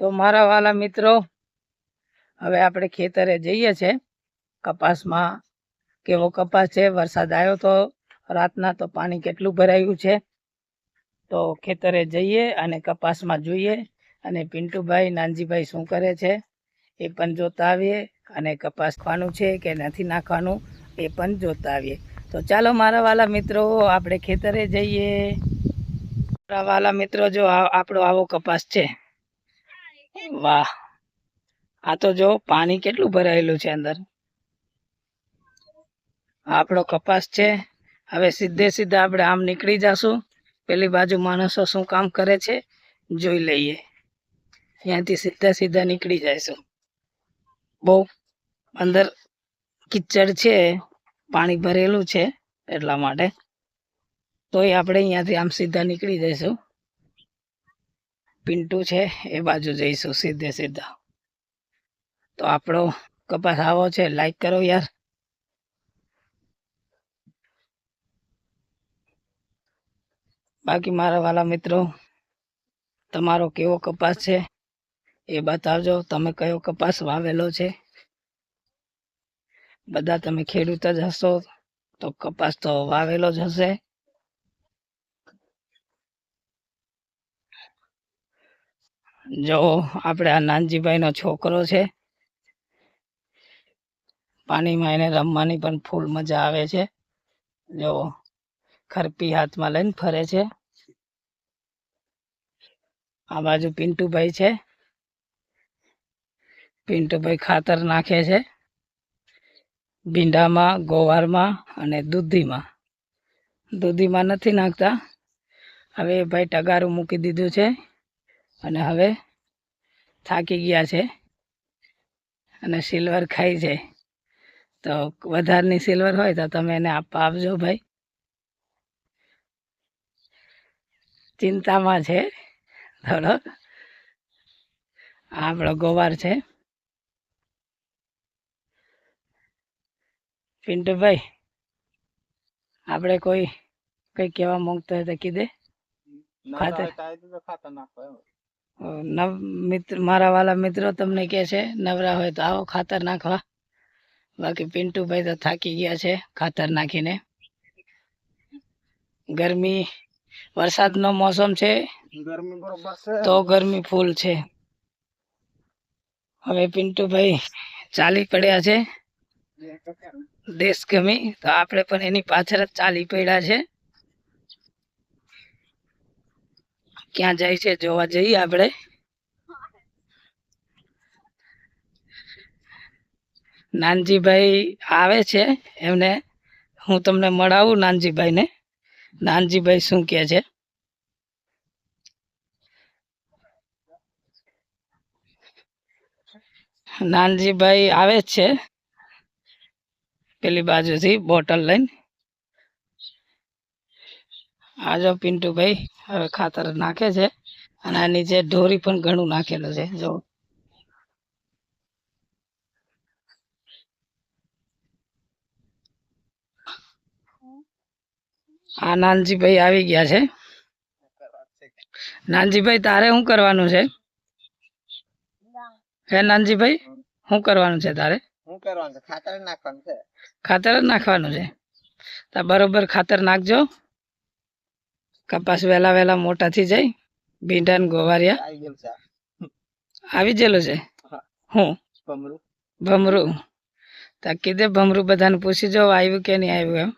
તો મારા વાલા મિત્રો, હવે આપણે ખેતરે જઈએ છે. કપાસમાં કેવો કપાસ છે? વરસાદ આવ્યો તો રાતના તો પાણી કેટલું ભરાયું છે? તો ખેતરે જઈએ અને કપાસમાં જોઈએ અને પિન્ટુભાઈ, નાનજીભાઈ શું કરે છે? એ પણ જોતા આવીએ અને કપાસ ખાવાનું છે કે નથી નાખવાનું એ પણ જોતા આવીએ. તો ચાલો મારા વાલા મિત્રો, આપણે ખેતરે જઈએ. મારા વાલા મિત્રો, જો આપણો આવો કપાસ છે. વાહ. આ તો જો પાણી કેટલું ભરાયેલું છે અંદર. આપણો કપાસ છે. હવે સીધે સીધા આપણે આમ નીકળી જાશું. પેલી બાજુ માણસો શું કામ કરે છે? જોઈ લઈએ. ત્યાંથી સીધા સીધા નીકળી જઈશું. બહુ અંદર કિચડ છે. પાણી ભરેલું છે એટલા માટે. તોય આપણે અહીંયાથી આમ સીધા નીકળી જઈશું. પિન્ટુ છે, એ બાજુ જઈશું સીધે સીધા. તો આપણો કપાસ આવો છે, લાઈક કરો યાર. બાકી મારા વાલા મિત્રો, તમારો કેવો કપાસ છે, એ બતાવજો. તમે કયો કપાસ વાવેલો છે? બધા તમે ખેડૂત જ હશો, તો કપાસ તો વાવેલો જ હશે. જો આપણે આ નાનજીભાઈનો છોકરો છે, પાણીમાં એને રમવાની પણ ફૂલ મજા આવે છે. જો ખરપી હાથમાં લઈને ફરે છે. આ બાજુ પિન્ટુભાઈ છે. પિન્ટુભાઈ ખાતર નાખે છે. ભીંડામાં, ગોવારમાં અને દૂધીમાં. દૂધીમાં નથી નાખતા. હવે ભાઈ ટગારું મૂકી દીધું છે. અને હવે થાકી ગયા છે અને સિલ્વર ખાઈ છે. તો વધારની સિલ્વર હોય તો તમે એને આપવા આપજો ભાઈ. ચિંતામાં છે. થોડો આપણો ગોવાર છે. પિન્ટુભાઈ આપણે કોઈ કઈ કહેવા માંગતો હોય તો કીધે. ખાતર અ, નવ મિત્ર મારા વાલા મિત્રો તમને કહે છે નવરા હોય તો આવો ખાતર નાખવા. બાકી પિન્ટુભાઈ તો થાકી ગયા છે ખાતર નાખીને. ગરમી વરસાદનો મોસમ છે ગરમી બરોબર છે. તો ગરમી ફૂલ છે. હવે પિન્ટુભાઈ ચાલી પડ્યા છે. દેશ ગમી તો આપણે પણ એની પાછળ જ ચાલી પડ્યા છે. ક્યાં જાય છે જોવા જઈએ આપણે. નાનજીભાઈ આવે છે એમને, હું તમને મળાવું નાનજીભાઈને. નાનજીભાઈ શું કહે છે? નાનજીભાઈ આવે છે. પેલી બાજુથી બોટલ લઈને. આજો પિન્ટુભાઈ હવે ખાતર નાખે છે અને આ નીચે ઢોરી પણ ઘણું નાખેલું છે જો. આ નાનજીભાઈ આવી ગયા છે. નાનજીભાઈ તારે શું કરવાનું છે? હે નાનજીભાઈ શું કરવાનું છે તારે? શું કરવાનું છે? ખાતર નાખવાનું છે. ખાતર જ નાખવાનું છે. બરોબર ખાતર નાખજો. કપાસ વહેલા વહેલા મોટા થઈ જાય ભીંડા ને ગોવારિયા. આવી ગયેલો છે હા. ભમરું. તો કીધે ભમરું બધાને પૂછી જો આવ્યું કે નહીં આવ્યું એમ?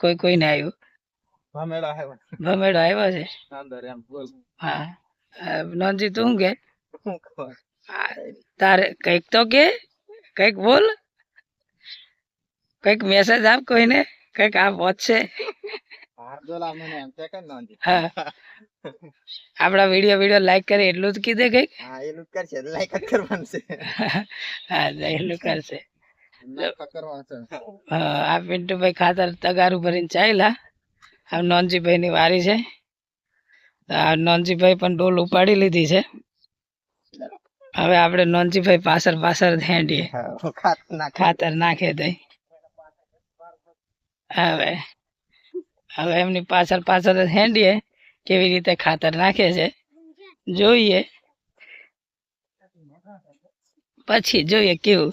કોઈ કોઈ ને આવ્યું. ભમેડો આવ્યો. છે? હા. નોનજી તું કે? તારે કંઈક તો કે કંઈક બોલ. કંઈક મેસેજ આપ કોઈને કંઈક આ પહોંચશે હાર જોલા મને એમ છે આપણા વીડિયો વીડિયો લાઈક કરે એટલું જ કીધે કંઈક? હા જ કરશે. લાઈક જ કરવાનું છે. હા એટલું કરશે. આ પિન્ટુભાઈ ખાતર તગારું ભરીને ચાલ્યા આ નોનજીભાઈની વારી છે. આ નોનજીભાઈ પણ ડોલ ઉપાડી લીધી છે. હવે આપણે નોનજીભાઈ પાછળ પાછળ હેંડીએ. ખાતર નાખે. દઈ હવે હવે એમની પાછળ પાછળ હેંડીએ કેવી રીતે ખાતર નાખે છે. જોઈએ. પછી જોઈએ કેવું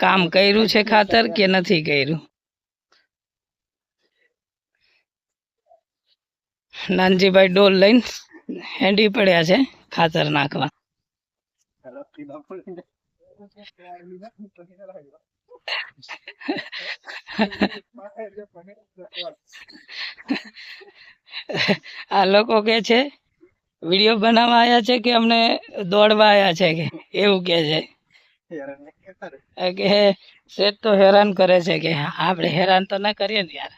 કામ કર્યું છે ખાતર કે નથી કર્યું. નાનજીભાઈ ડોલ લઈને હેંડી પડ્યા છે ખાતર નાખવા. આ લોકો કે છે વીડિયો બનાવવા આવ્યા છે કે અમને દોડવા આવ્યા છે કે એવું કે છે. કે શેઠ તો હેરાન કરે છે કે આપણે હેરાન તો ના કરીએ ને યાર.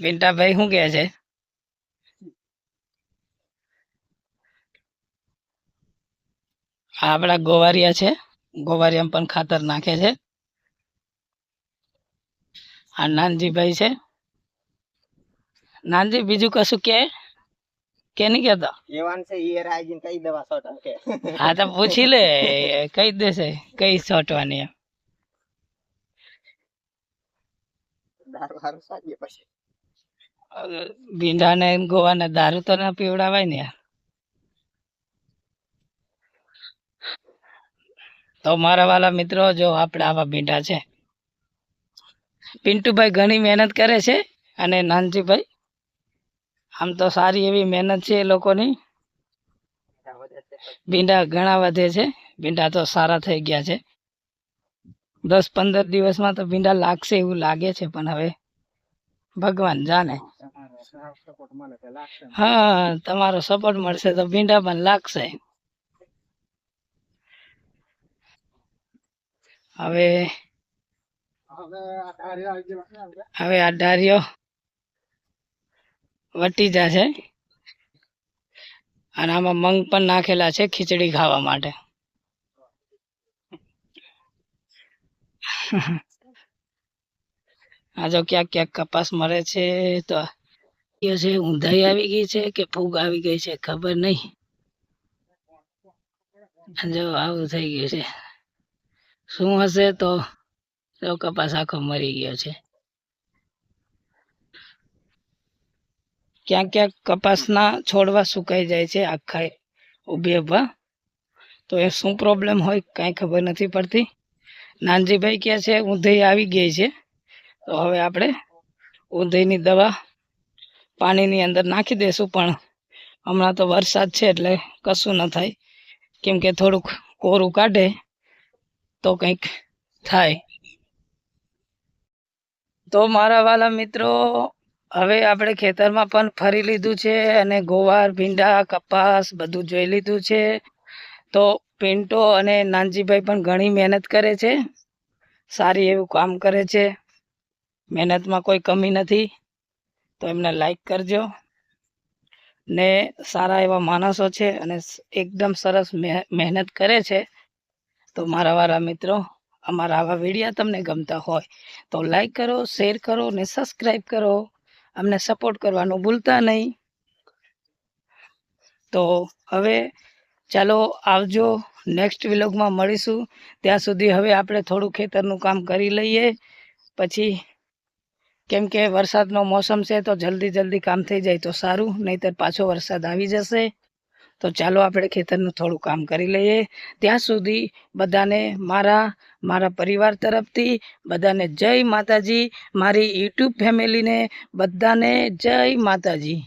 પિન્ટાભાઈ શું કે છે? આપણા ગોવારિયા છે ગોવારિયામાં પણ ખાતર નાખે છે. આ નાનજીભાઈ છે. નાનજી બીજું કશું કે? કે નહીં કેતો હા તો પૂછી લે. કઈ દેશે કઈ સોટવાની એમ. દારૂ હારું સાજીએ પછી. ભીંડા ને દારૂ તો ના પીવડાવાય ને તો મારા વાલા મિત્રો જો આપણે આવા ભીંડા છે પિન્ટુભાઈ ઘણી મહેનત કરે છે અને નાનજીભાઈ, આમ તો સારી એવી મહેનત છે એ લોકોની. ભીંડા ઘણા વધે છે, ભીંડા તો સારા થઈ ગયા છે. દસ પંદર દિવસમાં તો ભીંડા લાગશે એવું લાગે છે, પણ હવે ભગવાન જાણે. હા, તમારો સપોર્ટ મળશે તો ભીંડા પણ લાગશે. હવે હવે આ ડારીઓ વટી જશે. અને આમાં મંગ પણ નાખેલા છે ખીચડી ખાવા માટે. આ જો ક્યાંક ક્યાંક કપાસ મરે છે તો છે ઊંધાઈ આવી ગઈ છે કે ફૂગ આવી ગઈ છે ખબર નહીં. જો આવું થઈ ગયું છે. શું હશે તો જો કપાસ આખો મરી ગયો છે. ક્યાંક ક્યાંક કપાસના છોડવા સુકાઈ જાય છે, આખા ઊભી ઊભા તો એ શું પ્રોબ્લેમ હોય કાંઈ ખબર નથી પડતી. નાનજીભાઈ કહે છે ઊંધઈ આવી ગઈ છે. તો હવે આપણે ઊંધઈની દવા પાણીની અંદર નાખી દઈશું પણ હમણાં તો વરસાદ છે એટલે કશું ન થાય. કેમ કે થોડુંક કોરું કાઢે તો કંઈક થાય. તો મારા વાલા મિત્રો, હવે આપણે ખેતરમાં પણ ફરી લીધું છે અને ગોવાર, ભીંડા, કપાસ બધું જોઈ લીધું છે. તો પિન્ટો અને નાનજીભાઈ પણ ઘણી મહેનત કરે છે. સારી એવું કામ કરે છે. મહેનતમાં કોઈ કમી નથી. તો એમને લાઈક કરજો. ને સારા એવા માણસો છે અને એકદમ સરસ મહે- મહેનત કરે છે. તો મારા વાળા મિત્રો અમારા આવા વિડીયા તમને ગમતા હોય, તો લાઈક કરો શેર કરો ને સબસ્ક્રાઈબ કરો. અમને સપોર્ટ કરવાનું ભૂલતા નહીં. તો હવે ચાલો આવજો નેક્સ્ટ વિલોગમાં મળીશું. ત્યાં સુધી હવે આપણે થોડું ખેતરનું કામ કરી લઈએ. પછી કેમ કે વરસાદનો મોસમ છે, તો જલ્દી જલ્દી કામ થઈ જાય તો સારું, નહીતર પાછો વરસાદ આવી જશે. તો ચાલો આપણે ખેતરનું થોડું કામ કરી લઈએ. ત્યાં સુધી બધાને મારા મારા પરિવાર તરફથી બધાને જય માતાજી. મારી યુટ્યુબ ફેમિલીને બધાને જય માતાજી.